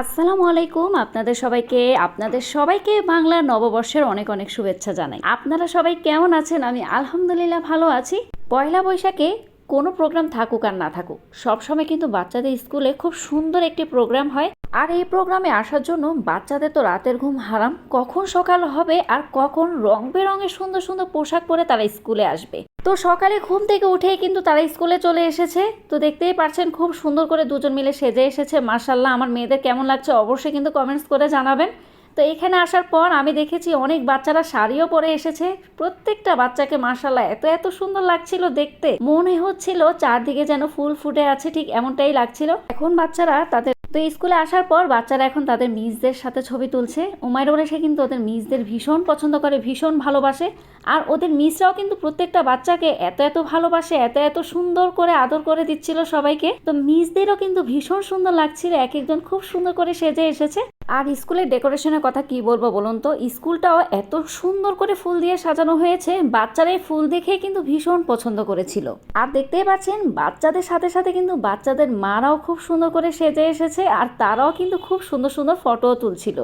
আসসালামু আলাইকুম আপনাদের সবাইকে আপনাদের সবাইকে বাংলা নববর্ষের অনেক অনেক শুভেচ্ছা জানাই। আপনারা সবাই কেমন আছেন? আমি আলহামদুলিল্লাহ ভালো আছি। পয়লা বৈশাখে কোনো প্রোগ্রাম থাকুক আর না থাকুক, সবসময় কিন্তু বাচ্চাদের স্কুলে খুব সুন্দর একটি প্রোগ্রাম হয়। আর এই প্রোগ্রামে আসার জন্য বাচ্চাদের তো রাতের ঘুম হারাম, কখন সকাল হবে আর কখন রং বেরঙের সুন্দর সুন্দর পোশাক পরে তারা স্কুলে আসবে। তো সকালে ঘুম থেকে উঠেই কিন্তু তারা স্কুলে চলে এসেছে। তো দেখতেই পারছেন খুব সুন্দর করে দুজন মিলে সেজে এসেছে। মার্শাল্লাহ আমার মেয়েদের কেমন লাগছে অবশ্যই কিন্তু কমেন্টস করে জানাবেন। তো এখানে আসার পর আমি দেখেছি অনেক বাচ্চারা শাড়িও পরে এসেছে। প্রত্যেকটা বাচ্চাকে মার্শাল্লাহ এত এত সুন্দর লাগছিল দেখতে। মনে হচ্ছিল চারদিকে যেন ফুল ফুটে আছে, ঠিক এমনটাই লাগছিল। এখন বাচ্চারা তাদের, তো স্কুলে আসার পর বাচ্চারা এখন তাদের মিসদের সাথে ছবি তুলছে। উমাইর সে কিন্তু ওদের মিসদের ভীষণ পছন্দ করে, ভীষণ ভালোবাসে। আর ওদের মিসরাও কিন্তু প্রত্যেকটা বাচ্চাকে এত এত ভালোবাসে, এত এত সুন্দর করে আদর করে দিচ্ছিল সবাইকে। তো মিসদেরও কিন্তু ভীষণ সুন্দর লাগছিল এক একজন খুব সুন্দর করে সেজে এসেছে। আর স্কুলের ডেকোরেশনের কথা কি বলব বলুন তো? স্কুলটাও এত সুন্দর করে ফুল দিয়ে সাজানো হয়েছে, বাচ্চারা এই ফুল দেখে কিন্তু ভীষণ পছন্দ করেছিল। আর দেখতেই পাচ্ছেন, বাচ্চাদের সাথে সাথে কিন্তু বাচ্চাদের মারাও খুব সুন্দর করে সেজে এসেছে, আর তারাও কিন্তু খুব সুন্দর সুন্দর ফটোও তুলছিল।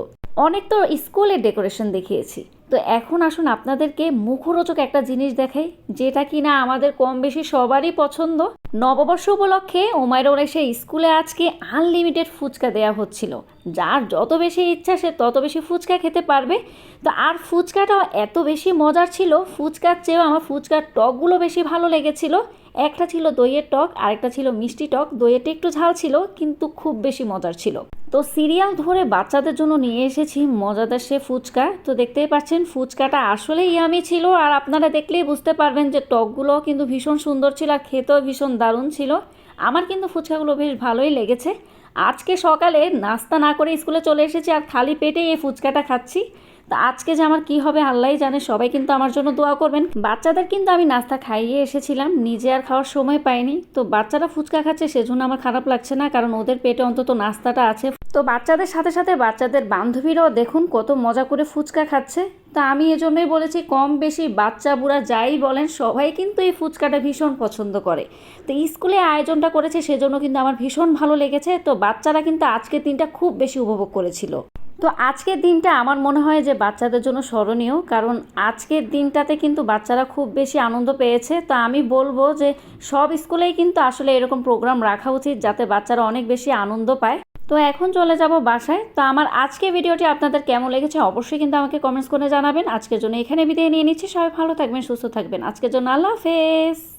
অনেক তো স্কুলের ডেকোরেশন দেখিয়েছি। তো এখন আসুন আপনাদেরকে মুখরোচক একটা জিনিস দেখাই, যেটা কিনা আমাদের কম বেশি সবারই পছন্দ। নববর্ষ উপলক্ষে ওমাইরোর এসে স্কুলে আজকে আনলিমিটেড ফুচকা দেয়া হচ্ছিল। যার যত বেশি ইচ্ছা সে তত বেশি ফুচকা খেতে পারবে। তো আর ফুচকাটাও এত বেশি মজার ছিল, ফুচকার চেয়েও আমার ফুচকার টকগুলো বেশি ভালো লেগেছিল। একটা ছিল দইয়ের টক, আরেকটা ছিল মিষ্টি টক। দইয়েরটা একটু ঝাল ছিল, কিন্তু খুব বেশি মজার ছিল। তো সিরিয়াল ধরে বাচ্চাদের জন্য নিয়ে এসেছি মজাদার সে ফুচকা। তো দেখতেই পাচ্ছেন, ফুচকাটা আসলেই ইয়ামি ছিল আর আপনারা দেখলেই বুঝতে পারবেন যে টকগুলো কিন্তু ভীষণ সুন্দর ছিল আর খেতেও ভীষণ দারুণ ছিল। আমার কিন্তু ফুচকাগুলো বেশ ভালোই লেগেছে। আজকে সকালে নাস্তা না করে স্কুলে চলে এসেছি আর খালি পেটে এই ফুচকাটা খাচ্ছি। তা আজকে যে আমার কি হবে আল্লাহই জানে, সবাই কিন্তু আমার জন্য দোয়া করবেন। বাচ্চাদের কিন্তু আমি নাস্তা খাইয়ে এসেছিলাম, নিজে আর খাওয়ার সময় পাইনি। তো বাচ্চারা ফুচকা খাচ্ছে, সেজন্য আমার খারাপ লাগছে না, কারণ ওদের পেটে অন্তত নাস্তাটা আছে। তো বাচ্চাদের সাথে সাথে বাচ্চাদের বান্ধবীরাও দেখুন কত মজা করে ফুচকা খাচ্ছে। তা আমি এজন্যই বলেছি, কম বেশি বাচ্চা বুড়া যাই বলেন, সবাই কিন্তু এই ফুচকাটা ভীষণ পছন্দ করে। তো স্কুলে আয়োজনটা করেছে, সেজন্য কিন্তু আমার ভীষণ ভালো লেগেছে। তো বাচ্চারা কিন্তু আজকের দিনটা খুব বেশি উপভোগ করেছিল। তো আজকের দিনটা আমার মনে হয় যে বাচ্চাদের জন্য স্মরণীয়, কারণ আজকের দিনটাতে কিন্তু বাচ্চারা খুব বেশি আনন্দ পেয়েছে। তো আমি বলব যে সব স্কুলেই কিন্তু আসলে এরকম প্রোগ্রাম রাখা উচিত যাতে বাচ্চারা অনেক বেশি আনন্দ পায়। তো এখন চলে যাব বাসায়। তো আমার আজকে ভিডিওটি আপনাদের কেমন লেগেছে অবশ্যই কিন্তু আমাকে কমেন্টস করে জানাবেন। আজকের জন্য এখানে বিদায় নিয়ে নিচ্ছি। সবাই ভালো থাকবেন, সুস্থ থাকবেন। আজকের জন্য আল্লাহ হাফেজ।